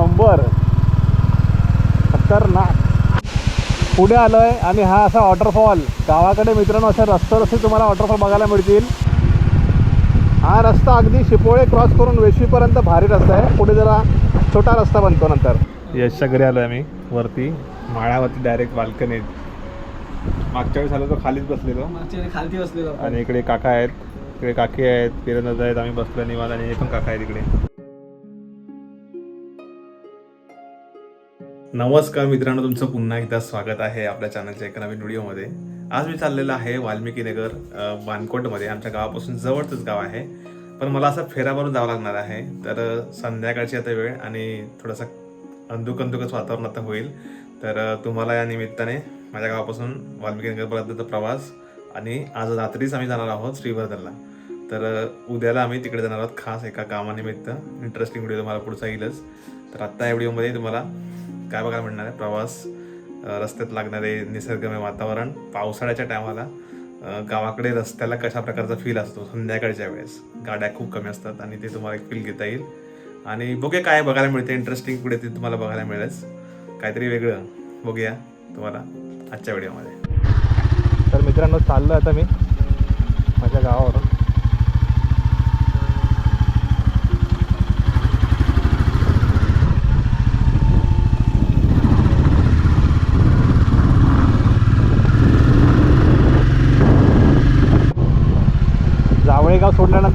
Number. खतरनाक. पुढे आलोय आणि हा असा वॉटरफॉल गावाकडे मित्रांनो असे रस्ते रस्ते तुम्हाला वॉटरफॉल बघायला मिळतील. हा रस्ता अगदी शिपोळे क्रॉस करून वेशीपर्यंत भारी रस्ता आहे. पुढे जरा छोटा रस्ता बनतो नंतर. यशच्या घरी आलोय आम्ही. वरती. माळ्यावरती डायरेक्ट बाल्कनीत मागच्या वेळेस आलो तो खालीच बसलेलो. मागच्या वेळी खालती बसलेलो. आणि इकडे काका आहेत. इकडे काकी आहेत. किरण आहेत. आम्ही बसलो निवांत आणि हे पण काका आहेत इकडे. नमस्कार मित्रांनो तुमचं पुन्हा एकदा स्वागत आहे आपल्या चॅनलच्या एका नवीन व्हिडिओमध्ये आज मी चाललेलो आहे वाल्मिकी नगर बानकोटमध्ये आमच्या गावापासून जवळचंच गाव आहे. पण मला असं फेरावरून जावं लागणार आहे. तर संध्याकाळची आता वेळ आणि थोडासा अंदुक अंधुकच वातावरण आता होईल. तर तुम्हाला या निमित्ताने माझ्या गावापासून वाल्मिकी नगरपर्यंतचा प्रवास आणि आज रात्रीच आम्ही जाणार आहोत श्रीवर्धनला. तर उद्याला आम्ही तिकडे जाणार आहोत खास एका कामानिमित्त. इंटरेस्टिंग व्हिडिओ तुम्हाला पुढचा येईलच. तर आत्ता या व्हिडिओमध्ये तुम्हाला काय बघायला मिळणार आहे? प्रवास रस्त्यात लागणारे निसर्गमय वातावरण पावसाळ्याच्या टायमाला गावाकडे रस्त्याला कशा प्रकारचा फील असतो संध्याकाळच्या वेळेस? गाड्या खूप कमी असतात आणि ते तुम्हाला एक फील घेता येईल. आणि बघूया काय बघायला मिळते इंटरेस्टिंग पुढे ते तुम्हाला बघायला मिळेलच. काहीतरी वेगळं बघूया तुम्हाला आजच्या व्हिडिओमध्ये तर मित्रांनो चाललो आता मी माझ्या गावावरून.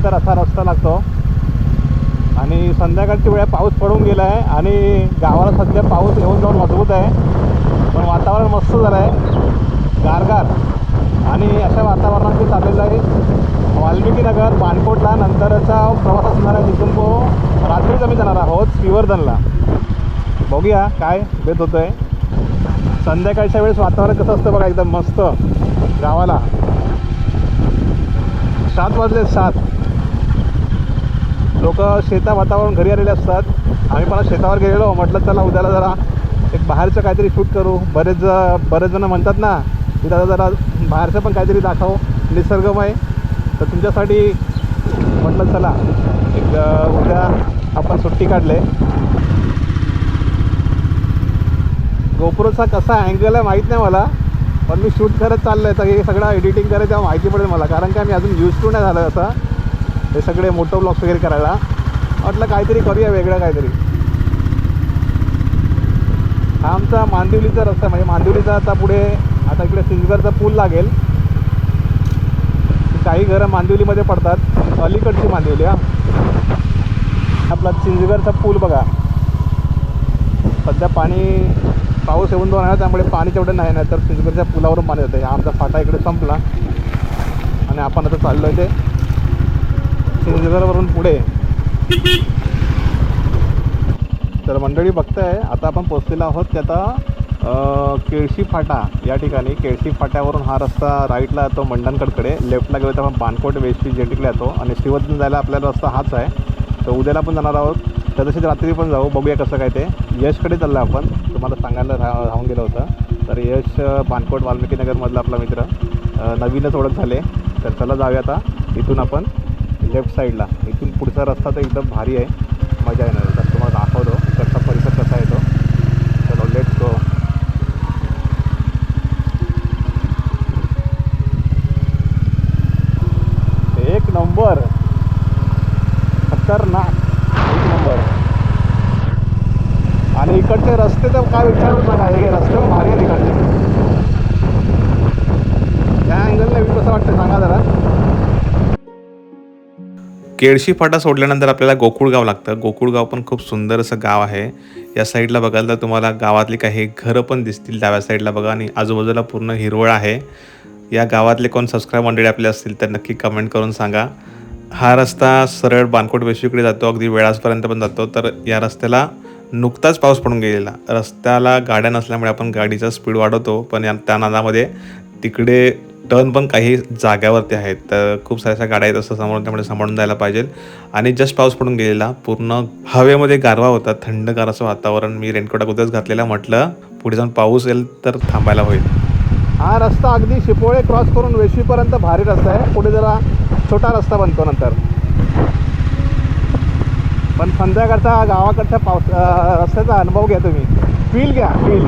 तर असा रस्ता लागतो. आणि संध्याकाळची वेळ पाऊस पडून गेला आहे आणि गावाला सध्या पाऊस येऊन जाऊन मजबूत आहे. पण वातावरण मस्त झालं आहे. गारगार. आणि अशा वातावरणात मी चाललेलं आहे. वाल्मिकी नगर नंतरचा प्रवास असणार आहे तिथून तो रात्रीच आम्ही जाणार आहोत श्रीवर्धनला बघूया काय भेट होतं आहे संध्याकाळच्या वेळेस वातावरण कसं असतं बघा एकदम मस्त. गावाला. सात वाजले सात. लोक शेता वातावरण घरी आलेले असतात. आम्ही पण शेतावर गेलेलो. म्हटलं चला उद्याला जरा एक बाहेरचं काहीतरी शूट करू. बरेच ज- बरेच जण म्हणतात ना की दादा जरा बाहेरचं पण काहीतरी दाखव. निसर्गमय. तर तुमच्यासाठी म्हटलं चला एक उद्या आपण सुट्टी काढले. गोप्रोचा कसा अँगल आहे माहीत नाही मला पण मी शूट करत चाललं आहे तर हे सगळं एडिटिंग करायचं माहिती पडेल मला कारण काय मी अजून यूज टू नाही झालं असं. हे सगळे मोठं ब्लॉग्स वगैरे करायला. म्हटलं काहीतरी करूया वेगळं काहीतरी. हा आमचा मांदिवलीचा रस्ता म्हणजे मांदिवलीचा आता पुढे आता इकडे सिंजगरचा पूल लागेल. काही घरं मांदिवलीमध्ये पडतात. अलीकडची मांदिवली हा. आपला चिंचगडचा पूल बघा. सध्या पाणी पाऊस येऊन दोन आहे त्यामुळे पाणी तेवढं नाही नाही तर चिंचगडच्या पुलावरून पाणी येतं आमचा फाटा इकडे संपला. आणि आपण आता चाललो आहे ते. चिंचगडवरून पुढे. तर मंडळी बघताय आता आपण पोचलेलो आहोत की आता केळशी फाटा या ठिकाणी. केळशी फाट्यावरून हा रस्ता राईटला येतो मंडणकडकडे. लेफ्टला गेलो तर आपण बानकोट वेस्टी जेटीकडे येतो. आणि श्रीवर्धन जायला आपल्याला रस्ता हाच आहे. तर उद्याला पण जाणार आहोत. तर तशीच रात्री पण जाऊ. बघूया कसं काय ते. यशकडे चाललं आपण. तुम्हाला सांगायला रा राहून गेलं होतं. तर यश बाणकोट बानकोट वाल्मिकी नगरमधला आपला मित्र. नवीनच ओळख झाले. तर चला जाऊया आता. इथून आपण लेफ्ट साईडला इथून पुढचा रस्ता तर एकदम भारी आहे. मजा येणार तर तुम्हाला दाखवतो इकडचा परिसर कसा येतो चलो लेट गो एक नंबर. खतरनाक. एक नंबर. आणि इकडचे रस्ते तर काय विचारूच नका हे रस्ते पण भारी आहेत इकडचे. त्या अँगलने कसं वाटतं सांगा जरा. केळशी फाटा सोडल्यानंतर आपल्याला गोकुळगाव लागतं. गोकुळगाव पण खूप सुंदर असं गाव आहे. या साईडला बघाल तर तुम्हाला गावातली काही घरं पण दिसतील डाव्या साईडला बघा आणि आजूबाजूला पूर्ण हिरवळ आहे. या गावातले कोण सबस्क्राईब मंडळी आपले असतील तर नक्की कमेंट करून सांगा. हा रस्ता सरळ बानकोट वेशीकडे जातो अगदी वेळासपर्यंत पण जातो. तर या रस्त्याला नुकताच पाऊस पडून गेलेला. रस्त्याला गाड्या नसल्यामुळे आपण गाडीचा स्पीड वाढवतो पण या त्या नादामध्ये तिकडे टर्न पण काही जाग्यावरती आहेत. तर खूप साऱ्या अशा गाड्या आहेत असं समोर त्यामुळे सांभाळून जायला पाहिजे. आणि जस्ट पाऊस पडून गेलेला पूर्ण हवेमध्ये गारवा होता थंडगार असं वातावरण मी रेनकोट अगोदरच घातलेला म्हटलं पुढे जाऊन पाऊस येईल तर थांबायला होईल. हा रस्ता अगदी शिपोळे क्रॉस करून वेशीपर्यंत भारी रस्ता आहे. पुढे जरा छोटा रस्ता बनतो नंतर. पण संध्याकाळचा गावाकडच्या पावस रस्त्याचा अनुभव घ्या तुम्ही. फील घ्या फील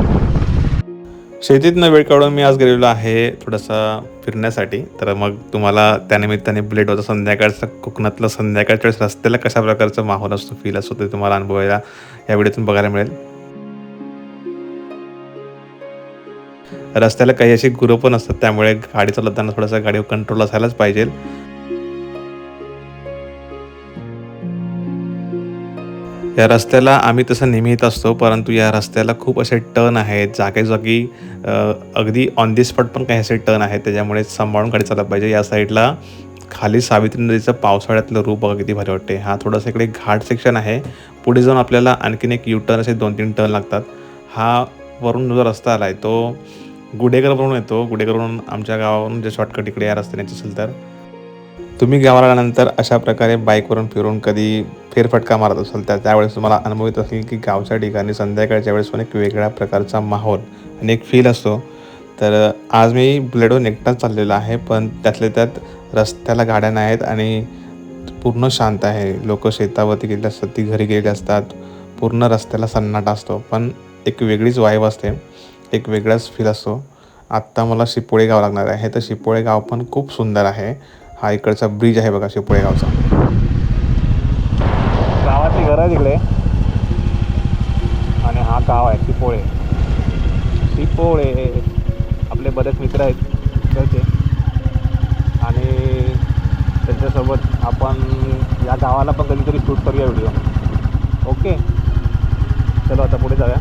शेतीतनं वेळ काढून मी आज गेलेलो आहे थोडासा फिरण्यासाठी. तर मग तुम्हाला त्यानिमित्ताने बुलेटवरचा संध्याकाळचा कोकणातलं संध्याकाळच्या वेळेस रस्त्याला कशा प्रकारचं माहोल असतो फील असतो ते तुम्हाला अनुभवायला या व्हिडिओतून बघायला मिळेल. रस्त्याला काही अशी गुरं पण असतात त्यामुळे गाडी चालवताना थोडासा गाडीवर कंट्रोल असायलाच पाहिजे. या रस्त्याला आम्ही तसं नेहमी येत असतो परंतु या रस्त्याला खूप असे टर्न आहेत. जागेजागी अगदी ऑन दी स्पॉट पण काही असे टर्न आहेत त्याच्यामुळे सांभाळून गाडी चालवली पाहिजे. या साईडला खाली सावित्री नदीचं पावसाळ्यातलं रूप अगदी भारी वाटते हा थोडासा इकडे घाट सेक्शन आहे. पुढे जाऊन आपल्याला आणखीन एक यू टर्न असे दोन तीन टर्न लागतात. हा वरून जो रस्ता आला आहे तो गुडेकरवरून येतो. गुडेकरवरून आमच्या गावावरून जे शॉर्टकट इकडे या रस्त्याने असेल तर. तुम्ही गावाला आल्यानंतर अशा प्रकारे बाईकवरून फिरून कधी फेरफटका मारत असाल तर त्यावेळेस तुम्हाला अनुभव येत असेल की गावच्या ठिकाणी संध्याकाळच्या वेळेस पण एक वेगळ्या प्रकारचा माहोल आणि एक फील असतो. तर आज मी बुलेटवर एकटाच चाललेलो आहे पण त्यातल्या त्यात रस्त्याला गाड्या नाही आहेत आणि पूर्ण शांत आहे. लोक शेतावरती गेले असतात ती घरी गेलेली असतात पूर्ण रस्त्याला सन्नाटा असतो. पण एक वेगळीच वाईब असते एक वेगळाच फील असतो. आत्ता मला शिपोळे गाव लागणार आहे तर शिपोळे गाव पण खूप सुंदर आहे. हा इकडचा ब्रिज आहे बघा शिपोळे गावचा गावातली घरं आहे तिकडे आणि हा गाव आहे शिपोळे शिपोळे आपले बरेच मित्र आहेत तिकडचे आणि त्यांच्यासोबत आपण या गावाला पण कधीतरी शूट करूया व्हिडिओ ओके चलो आता पुढे जाऊया.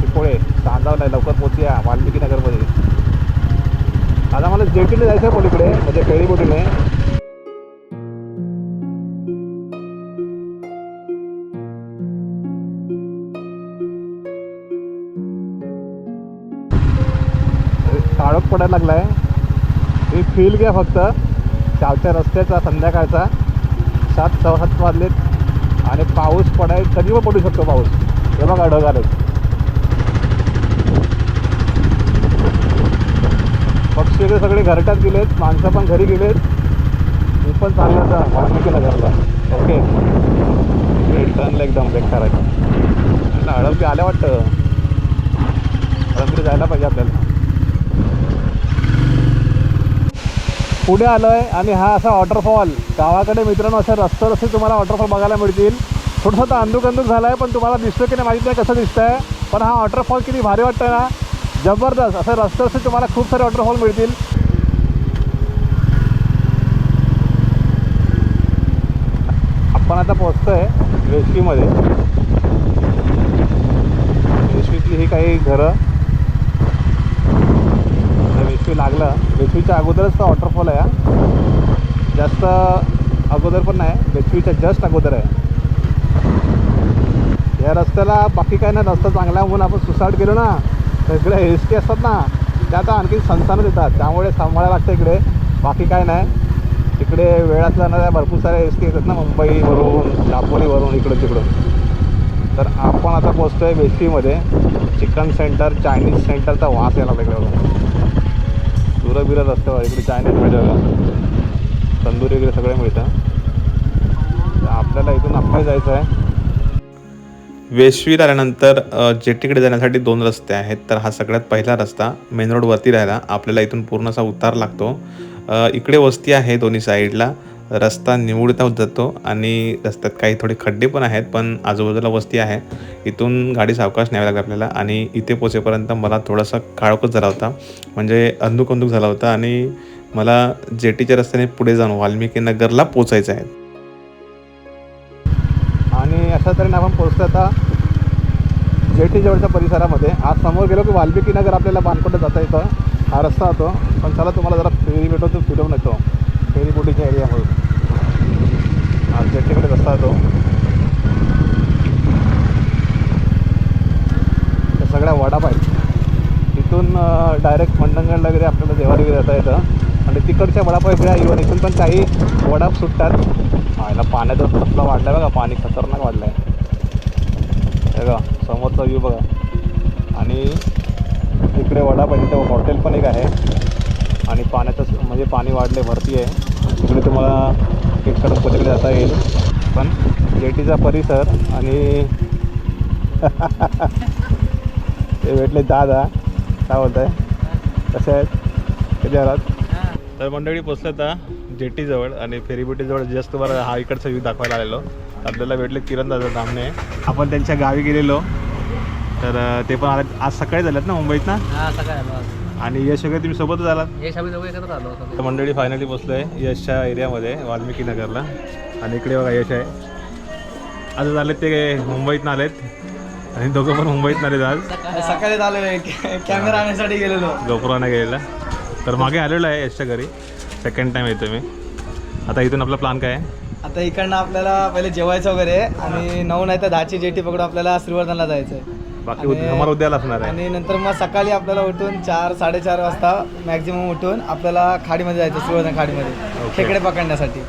शिपोळे सांगाव नाही लवकर पोचूया वाल्मिकी नगरमध्ये आता मला जेटीला जायचं आहे पलीकडे म्हणजे फेरीबोटीने काळोख पडायला लागला आहे मी फील घ्या फक्त. गावच्या रस्त्याचा संध्याकाळचा. सात सव्वा सात वाजलेत. आणि पाऊस पडाय कधी पण पडू शकतो पाऊस. हे बघा ढगालच. आले सगळे घरट्यात गेलेत माणसं पण घरी गेलेत. मी पण चांगलं होता वाल्मिकी नगरला ओके. टर्नला एकदम ब्रेक आहे हळवकी आल्या वाटतं. हळवकीला जायला पाहिजे आपल्याला. पुढे आलो आहे आणि हा असा वॉटरफॉल गावाकडे मित्रांनो असे रस्ते रस्ते तुम्हाला वॉटरफॉल बघायला मिळतील. थोडंसं तर अंदूक अंदूक झाला आहे पण तुम्हाला दिसतो की नाही माहीत नाही कसं दिसतं आहे पण हा वॉटरफॉल किती भारी वाटतं ना. जबरदस्त. असं रस्ते तुम्हाला खूप सारे वॉटरफॉल मिळतील. आपण आता पोहोचतो आहे रेशवीमध्ये वेस्कीतली ही काही घरं. वेशवी लागलं. वेचवीच्या अगोदरच तो वॉटरफॉल आहे. हा जास्त अगोदर पण नाही वेचवीच्या जस्ट अगोदर आहे. या रस्त्याला बाकी काय नाही रस्ता चांगला आहे म्हणून आपण सुसाट गेलो ना. इकडे एस टी असतात ना. त्या आता आणखी संस्थानं देतात. त्यामुळे सांभाळायला लागतं इकडे. बाकी काय नाही. तिकडे वेळात जाणाऱ्या भरपूर साऱ्या एस टी येतात ना. मुंबईवरून दापोलीवरून इकडं तिकडं तर आपण आता पोचतो आहे वेस्टीमध्ये चिकन सेंटर चायनीज सेंटरचा वास यायला लागला दुरं बिरं रस्त्यावर इकडे चायनीज मिळतं तंदुरी वगैरे सगळं मिळतं. तर आपल्याला इथून आपल्याला जायचं आहे वेशवीर आल्यानंतर जेटीकडे जाण्यासाठी दोन रस्ते आहेत. तर हा सगळ्यात पहिला रस्ता मेन रोडवरती राहिला. आपल्याला इथून पूर्ण असा उतार लागतो. इकडे वस्ती आहे दोन्ही साईडला. रस्ता निवडता होत जातो आणि रस्त्यात काही थोडे खड्डे पण आहेत पण आजूबाजूला वस्ती आहे. इथून गाडी सावकाश न्यावी लागली आपल्याला आणि इथे पोचेपर्यंत मला थोडासा काळोखच झाला होता. म्हणजे अंदूक अंदूक झाला होता आणि मला जेटीच्या रस्त्याने पुढे जाऊन वाल्मिकी नगरला पोचायचं आहे. आणि अशा तऱ्हेने आपण पोहोचतो आता जेटीजवळच्या परिसरामध्ये. आज समोर गेलो की वाल्मिकी नगर आपल्याला बानकोटला जाता येतं. हा रस्ता होतो. पण चला तुम्हाला जरा फेरी भेटवतो फिरवून येतो. फेरीबोटीच्या एरियामधून हा जेटीकडे रस्ता येतो त्या सगळ्या वडाप आहेत. तिथून डायरेक्ट मंडणगडला वगैरे आपल्याला देवाला वगैरे जाता येतं. आणि तिकडच्या वडापाव इकडे इव्हन इथून पण काही वडाप सुटतात. याला पाण्याचा कसला वाढला बघा पाणी खतरनाक वाढलं आहे बघा समोरचा व्ह्यू बघा. आणि इकडे वडाप तिथे हॉटेल पण एक आहे. आणि पाण्याचं म्हणजे पाणी वाढले भरती आहे. तिकडे तुम्हाला एक कडक पलीकडे जाता येईल. पण जेटीचा परिसर आणि ते भेटले दादा. काय बोलत आहे कसे आहेत? कधी आलात? तर मंडळी पोचलं आता जेटीजवळ आणि फेरीबोटीजवळ जस्ट बरं हा इकडचा व्ह्यू दाखवायला आलेलो. आपल्याला भेटले किरण दादा दामणे. आपण त्यांच्या गावी गेलेलो. तर ते पण आले आज सकाळी झालेत ना मुंबईत ना? हा सकाळी आलो आज. आणि यश वगैरे तुम्ही सोबतच आलात? यश आम्ही दोघं एकत्र आलो मंडळी फायनली पोचलो आहे यशच्या एरियामध्ये वाल्मिकी नगरला. आणि इकडे बघा यश आहे. आज आले ते मुंबईतनं आलेत. आणि दोघं पण मुंबईतनं आलेत आज. सकाळी आलो कॅमेरा आणण्यासाठी गेलेलो. गोपुराने गेलेला. तर मागे आलेलो आहे यशच्या घरी. सेकंड टाइम येतो मी. आता इथून आपला प्लॅन काय आहे? आता इकडनं आपल्याला पहिले जेवायचं वगैरे आणि नऊ नाही तर दहाची जेटी पकडून आपल्याला श्रीवर्धनला जायचं आहे बाकी आम्हाला उद्याला असणार आहे. आणि नंतर मग सकाळी आपल्याला उठून चार साडेचार वाजता मॅक्झिमम उठून आपल्याला खाडीमध्ये जायचं श्रीवर्धन खाडीमध्ये. Okay. खेकडे पकडण्यासाठी.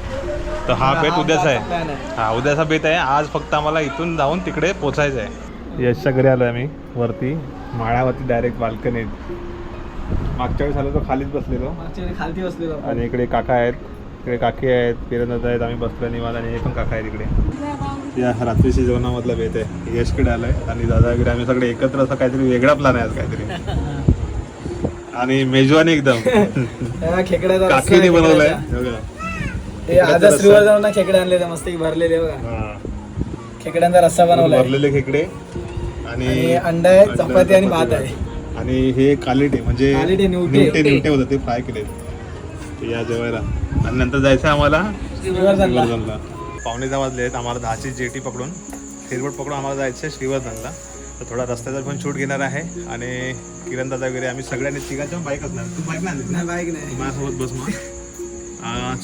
तर हा बेत उद्याचा आहे. plan आहे. हा उद्याचा बेत आहे. आज फक्त आम्हाला इथून जाऊन तिकडे पोचायचं आहे. यशच्या घरी आलो आम्ही वरती माळ्यावरती डायरेक्ट बाल्कनीत मागच्या वेळेस आलो तो खालीच बसलेलो. मागच्या वेळी खालती बसलेलो आपण. आणि इकडे काका आहेत. इकडे काकी आहेत किरण आहेत आम्ही बसलो निवांत आणि हे पण काका आहेत इकडे. या रात्रीची जेवणामधला बेत आहे. यशकडे आलोय आणि दादा वगैरे आम्ही सगळे एकत्र असं काहीतरी वेगळा प्लॅन आहे आज काहीतरी. आणि मेजवानी एकदम. खेकड्याचा रस्सा काकीने आहे बनवलाय. खेकड्याचा. हे बघा. हे खेकडे आणले मस्त भरलेले बघा. हा. खेकड्यांचा रस्सा बनवलाय. भरलेले खेकडे. आणि आणि अंडा आहे चपाती आणि भात आहे. आणि हे कालिटे म्हणजे कालिटे, निवटे. निवटे निवटे होतं ते फ्राय केले या जेवायला. आणि नंतर जायचं आम्हाला श्रीवर्धनला. पावणे दहा वाजले आहेत आम्हाला दहाची जेटी पकडून. फेरबोट पकडून आम्हाला जायचं आहे श्रीवर्धनला. तर थोडा रस्त्याचा पण शूट घेणार आहे. आणि किरण दादा वगैरे आम्ही सगळ्यांनी तिघांच्या बाईक असणार. तू बाईक नाही बाईक नाही माझ्यासोबत बस मग.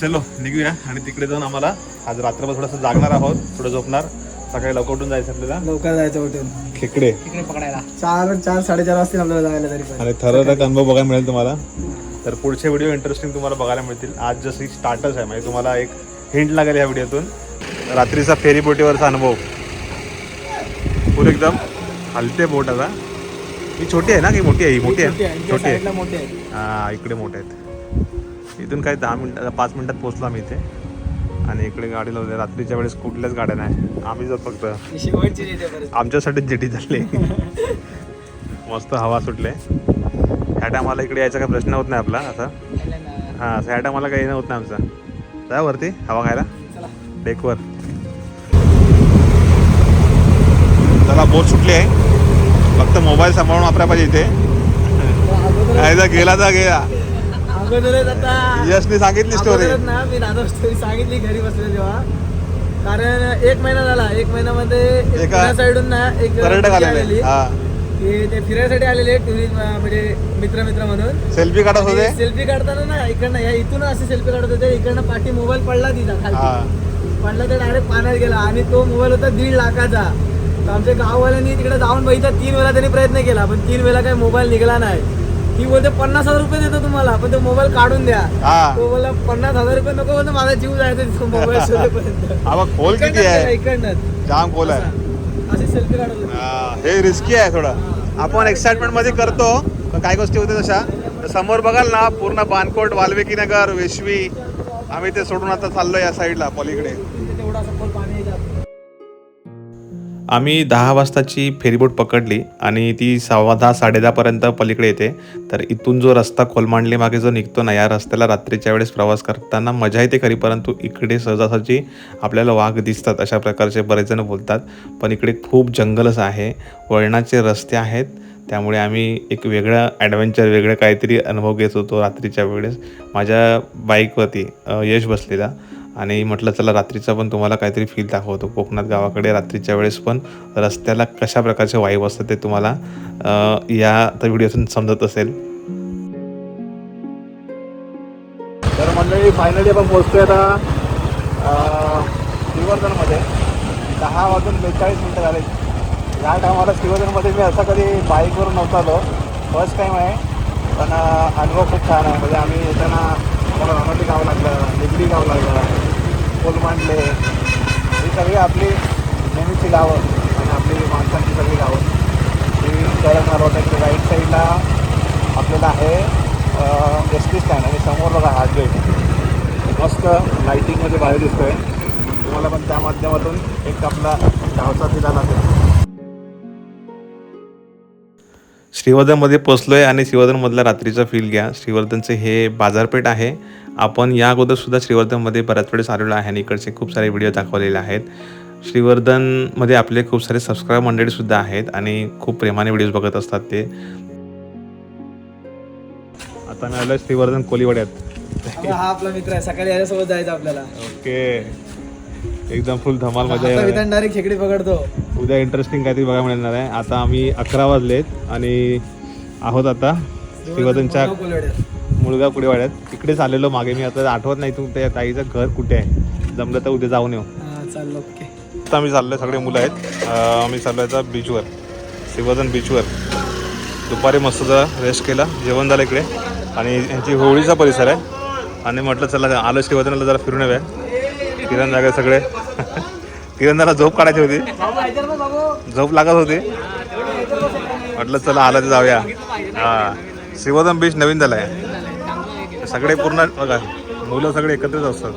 चलो निघूया. आणि तिकडे जाऊन आम्हाला आज रात्रभर थोडंसं जागणार आहोत थोडं झोपणार. सकाळी लवकर उठून जायचं आपल्याला? लवकर जायचं उठून. खेकडे. तिकडे पकडायला. चार चार साडेचार वाजतील आपल्याला जायला तरी पण. आणि ठरवलं अनुभव बघायला मिळेल तुम्हाला. तर पुढचे व्हिडिओ इंटरेस्टिंग तुम्हाला बघायला मिळतील. आज जसं स्टार्टच आहे म्हणजे तुम्हाला एक हिंट लागेल या व्हिडिओतून रात्रीचा फेरी बोटीवरचा अनुभव. फुल एकदम हलते बोट आता. ही छोटी आहे ना? की मोठी आहे? ही मोठी आहे? छोटी आहे. साईडला मोठी आहे. हा इकडे मोठे आहेत. इथून काही दहा मिनिट पाच मिनिटात पोहोचलो आम्ही इथे. आणि इकडे गाडी लावली रात्रीच्या वेळेस कुठल्याच गाड्या नाही. आम्ही जर फक्त. आमच्यासाठी जेटी झाली मस्त हवा सुटले. ह्या टायमाला इकडे यायचा काही प्रश्न होत नाही आपला आता. हां ह्या टायमाला काही होत नाही आमचं. जा वरती हवा खायला. डेकवर चला बोट सुटली आहे. फक्त मोबाईल सांभाळून वापरायला पाहिजे इथे. गेला तर गेला. अगोदरच आता. यशने सांगितली स्टोरी अगोदरच ना मी दादा स्टोरी सांगितली घरी बसले तेव्हा कारण एक महिना झाला एक महिन्यामध्ये एक साईडून ना एक पर्यटक मुलगी आलेले. हा. की ते फिरायसाठी आलेले टुरिस्ट म्हणजे मित्र मित्र म्हणून सेल्फी काढत होते? सेल्फी काढताना ना इकडनं या इथून असे सेल्फी काढत होते इकडनं पाठी मोबाईल पडला तिचा हा. खाली पडला तर डायरेक्ट पाण्यात गेला. आणि तो मोबाईल होता दीड लाखाचा. तर आमच्या गाववाल्यांनी तिकडे जाऊन बघितलं तीन वेळा त्यांनी प्रयत्न केला पण तीन वेळा काही मोबाईल निघाला नाही. ती बोलते पन्नास हजार रुपये देतो तुम्हाला पण तो मोबाईल काढून द्या. हा. तो बोला पन्नास हजार रुपये नको बोलतो माझा जीव जायचा मोबाईल शोधेपर्यंत. हा खोल किती आहे? इकडनं. जाम खोल आहे. असे सेल्फी. हा, हे रिस्की आहे थोडं. आपण एक्साइटमेंटमध्ये करतो पण काही गोष्टी होते तशा. तर समोर बघाल ना पूर्ण बानकोट वाल्मिकी नगर वेशवी. आम्ही ते सोडून आता चाललो या साईडला पलीकडे. आम्ही दहा वाजताची फेरीबोट पकडली आणि ती सव्वा दहा साडेदहापर्यंत पलीकडे येते. तर इथून जो रस्ता खोलमांडली मागे जो निघतो ना या रस्त्याला रात्रीच्या वेळेस प्रवास करताना मजा येते खरी परंतु इकडे सहजासहजी आपल्याला वाघ दिसतात अशा प्रकारचे बरेच जण बोलतात. पण इकडे खूप जंगलच आहे वळणाचे रस्ते आहेत. त्यामुळे आम्ही एक वेगळं ॲडव्हेंचर वेगळं काहीतरी अनुभव घेत होतो रात्रीच्या वेळेस. माझ्या बाईकवरती यश बसलेला. आणि म्हटलं चला रात्रीचा पण तुम्हाला काहीतरी फील दाखवतो. कोकणात गावाकडे रात्रीच्या वेळेस पण रस्त्याला कशा प्रकारचे वाईब असतात ते तुम्हाला या तर व्हिडिओतून समजत असेल. तर मंडळी फायनली आपण पोहोचतोय आता श्रीवर्धनमध्ये दहा वाजून बेचाळीस मिनटं झाले. या टायमाला श्रीवर्धनमध्ये मी असं कधी बाईकवरून नव्हता आलो. फर्स्ट टाईम आहे. पण अनुभव खूप छान आहे. म्हणजे आम्ही येताना मला रामाटी गाव लागलं निगडी गाव लागलं कोलमांडले. ही सगळी आपली नेहमीची गावं आणि आपली माणसांची सगळी गावं. ही शहरात होतं राईट साईडला आपल्याला आहे एस टी स्टँड आणि समोर बघा हार्डवे गेट मस्त लाईटिंगमध्ये बाहेर दिसतो आहे तुम्हाला पण त्या माध्यमातून एक आपला गावचा दिला जातो श्रीवर्धनमध्ये पोचलोय आणि श्रीवर्धनमधला रात्रीचा फील घ्या. श्रीवर्धनचे हे बाजारपेठ आहे. आपण या अगोदर सुद्धा श्रीवर्धनमध्ये बऱ्याच वेळेस आलेलो आहे आणि इकडचे खूप सारे व्हिडिओ दाखवलेले आहेत. श्रीवर्धनमध्ये आपले खूप सारे सबस्क्राईब मंडळीसुद्धा आहेत आणि खूप प्रेमाने व्हिडिओज बघत असतात ते. आता मी आलोय श्रीवर्धन कोलीवाड्यात. हा आपला मित्र आहे. सकाळी याच्यासोबत जायचं आपल्याला. ओके एकदम फुल धमाल मजा येणार आहे. डायरेक्ट खेकडी पकडतो. उद्या इंटरेस्टिंग काहीतरी बघायला मिळणार आहे. आता आम्ही अकरा वाजलेत आणि आहोत आता श्रीवर्धनच्या मुळगाव कुडेवाड्यात इकडेच आलेलो मागे. मी आता आठवत नाही तू त्या ताईचं घर कुठे आहे. जमलं तर उद्या जाऊन येऊ. हा चाललो ओके. आता आम्ही चाललोय सगळे मुलं आहेत. अं, आम्ही चाललो आता बीचवर श्रीवर्धन बीचवर दुपारी मस्त जरा रेस्ट केला. जेवण झालं इकडे. आणि यांची होळीचा परिसर आहे. आणि म्हटलं चला आलो श्रीवर्धनला जरा फिरून येऊया. किरण जागा सगळे. किरणला झोप काढायची होती. झोप लागत होती. म्हटलं चला आलं तर जाऊया. हा. श्रीवर्धन बीच नवीन झाला आहे सगळे पूर्ण बघा मुलं सगळे एकत्रच असतात.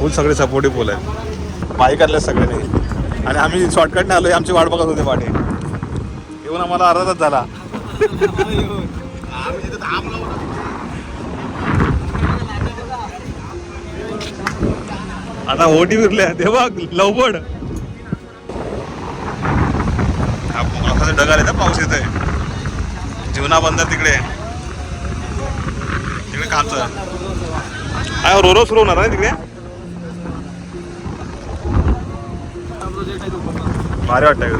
फुल सगळे सपोर्टिव्ह फुल आहेत. बाईक आणले सगळे नाही आणि आम्ही शॉर्टकटने आलो आमची वाट बघत होते पाठी. येऊन आम्हाला अर्धा तास झाला. आता ओटी फिरल्या ते बघ लवबड ढग आले ना पाऊस येतोय. जीवना बंदर तिकडे. तिकडे कामचं काय रोरो सुरू होणार आहे तिकडे? भारी वाटतंय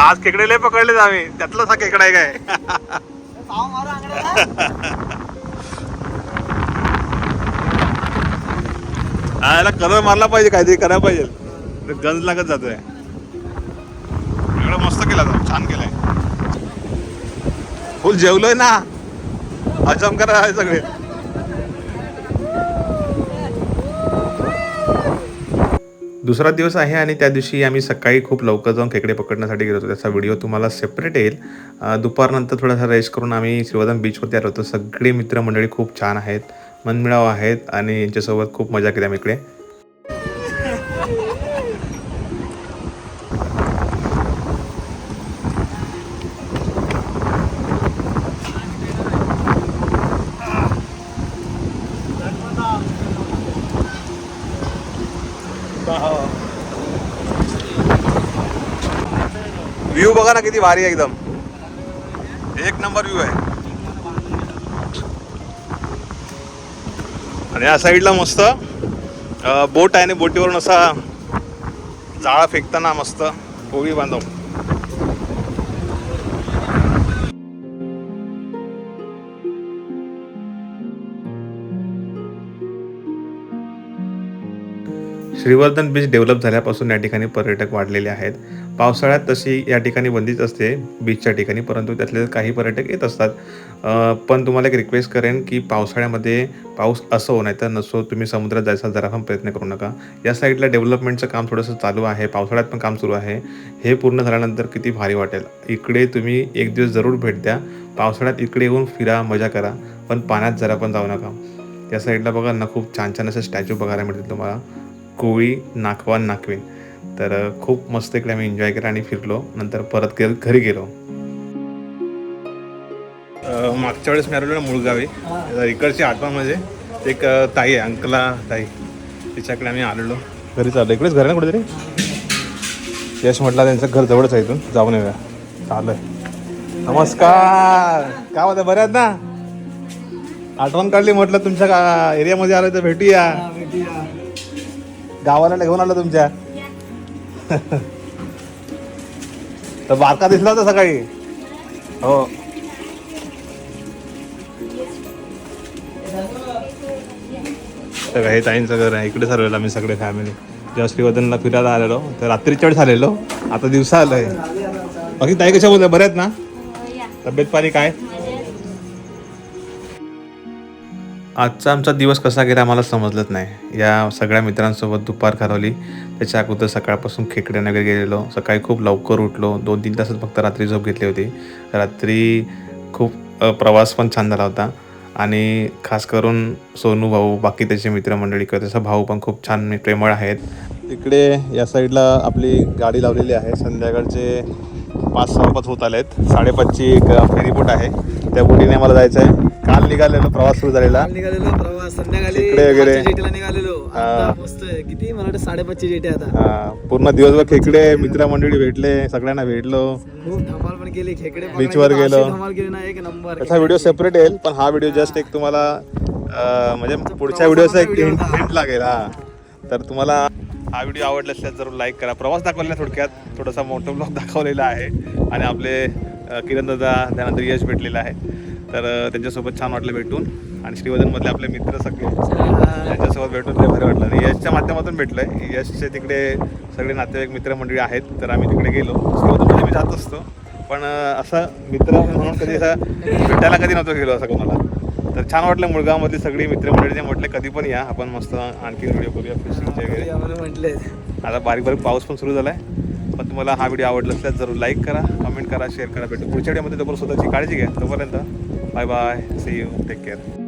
आज खेकडे लय पकडलेत आम्ही. त्यातलाच हा खेकडा आहे काय? हा, याला कलर मारला पाहिजे काहीतरी करायला पाहिजे. गंज लागत जातोय. एवढा मस्त केला तो छान केलाय. फुल जेवलोय ना. हजम करा सगळे. दुसरा दिवस आहे आणि त्या दिवशी आम्ही सकाळी खूप लवकर जाऊन खेकडे पकडण्यासाठी गेलो होतो. त्याचा व्हिडिओ तुम्हाला सेपरेट येईल. दुपारनंतर थोडासा रेस्ट करून आम्ही श्रीवर्धन बीचवरती आलो होतो. सगळे मित्रमंडळी खूप छान आहेत. मनमिळाव आहेत आणि यांच्यासोबत खूप मजा केली आम्ही इकडे. व्ह्यू बघा ना किती भारी आहे एकदम. एक नंबर व्ह्यू आहे. आणि या साईडला मस्त बोट आहे आणि बोटीवरून असा जाळा फेकताना मस्त पोळी बांधव. श्रीवर्धन बीच डेव्हलप झाल्यापासून या ठिकाणी पर्यटक वाढलेले आहेत. पावसाळ्यात तशी या ठिकाणी बंदीच असते बीचच्या ठिकाणी परंतु त्यातले काही पर्यटक येत असतात. पण तुम्हाला एक रिक्वेस्ट करेन की पावसाळ्यामध्ये पाऊस असो नाही तर नसो तुम्ही समुद्रात जायचा जरा पण प्रयत्न करू नका. या साईडला डेव्हलपमेंटचं काम थोडंसं चालू आहे पावसाळ्यात पण काम सुरू आहे. हे पूर्ण झाल्यानंतर किती भारी वाटेल. इकडे तुम्ही एक दिवस जरूर भेट द्या. पावसाळ्यात इकडे येऊन फिरा मजा करा पण पाण्यात जरा पण जाऊ नका. या साईडला बघा ना खूप छान छान असे स्टॅच्यू बघायला मिळतील तुम्हाला. कोळी नाकवान नाकवीन तर खूप मस्त इकडे आम्ही एन्जॉय केला आणि फिरलो. नंतर परत गे घरी गेलो. मागच्या वेळेस मी आलेलो ना मुळगावी इकडची आठवण म्हणजे एक ताई आहे अंकला ताई. तिच्याकडे आम्ही आलेलो. घरी चाललो इकडेच घर आहे ना कुठेतरी? यश म्हटलं त्यांचं घर जवळच आहे इथून. जाऊन येऊया. चालू आहे नमस्कार. काय होतं बऱ्यात ना? आठवण काढली म्हटलं तुमच्या गा एरियामध्ये आलं तर भेटूया. गावाला घेऊन आलो तुमच्या. तर बारका दिसला होता सकाळी. हो. तर हे ताईंचं घर आहे. इकडे सर्वेला आम्ही सगळे फॅमिली जेव्हा श्रीवर्धनला फिरायला आलेलो. तर रात्रीच्या वेळेस आलेलो. आता दिवसा आलोय. बाकी ताई कशा बोलताय बऱ्यात ना? तब्येत पाणी काय? आजचा आमचा दिवस कसा गेला आम्हाला समजलंच नाही. या सगळ्या मित्रांसोबत दुपार घालवली त्याच्या अगोदर सकाळपासून खेकड्या वगैरे गेलेलो. सकाळी खूप लवकर उठलो. दोन तीन तासात फक्त रात्री झोप घेतली होती. रात्री खूप प्रवास पण छान झाला होता. आणि खास करून सोनू भाऊ बाकी त्याचे मित्रमंडळी किंवा त्याचा भाऊ पण खूप छान प्रेमळ आहेत. इकडे या साईडला आपली गाडी लावलेली आहे. संध्याकाळचे पाच सहा पाच होत आलेत. साडेपाचची एक फेरी बोट आहे. त्या बोटीने आम्हाला जायचं आहे काल निघालेलो प्रवास सुरू झालेला. काल निघालेलो प्रवास. संध्याकाळी तिकडे वगैरे. आठच्या जेटीला निघालेलो. आता मस्त आहे. किती? मला वाटतं साडेपाचची जेटी आहे आता. हा, पूर्ण दिवसभर खेकडे मित्रमंडळी भेटले सगळ्यांना भेटलो. खूप धमाल पण केली. खेकडे Beach वर तर गेलो. अशी धमाल केली ना एक नंबर. त्याचा व्हिडिओ सेपरेट येईल पण हा व्हिडिओ जस्ट एक तुम्हाला अं, म्हणजे पुढच्या व्हिडिओचा एक. हिंट लागेल हा. तर तुम्हाला हा व्हिडिओ आवडला असल्यास जरूर लाईक करा. प्रवास दाखवलेला थोडक्यात थोडासा मोठा ब्लॉग दाखवलेला आहे आणि आपले किरण दादा त्यानंतर यश भेटलेला आहे. तर त्यांच्यासोबत छान वाटलं भेटून आणि श्रीवर्धनमधले आपले मित्र सगळे त्यांच्यासोबत भेटून ते बरं वाटलं. यशच्या माध्यमातून भेटलोय. यशचे तिकडे सगळे नातेवाईक मित्रमंडळी आहेत तर आम्ही तिकडे गेलो. श्रीवर्धनमध्ये मी जात असतो. पण असं मित्र म्हणून कधी असं भेटायला कधी नव्हतं गेलो असं कोणाला. तर छान वाटलं मुळगावमधली सगळी मित्रमंडळीने म्हटले कधी पण या. आपण मस्त आणखी व्हिडिओ करूया फिशिंगचे वगैरे. म्हटले आता बारीक बारीक पाऊस पण सुरू झालाय. पण तुम्हाला हा व्हिडिओ आवडला असल्यास जरूर लाईक करा कमेंट करा शेअर करा. भेटू पुढच्या व्हिडिओमध्ये तोपर्यंत स्वतःची काळजी घ्या. तोपर्यंत bye bye see you take care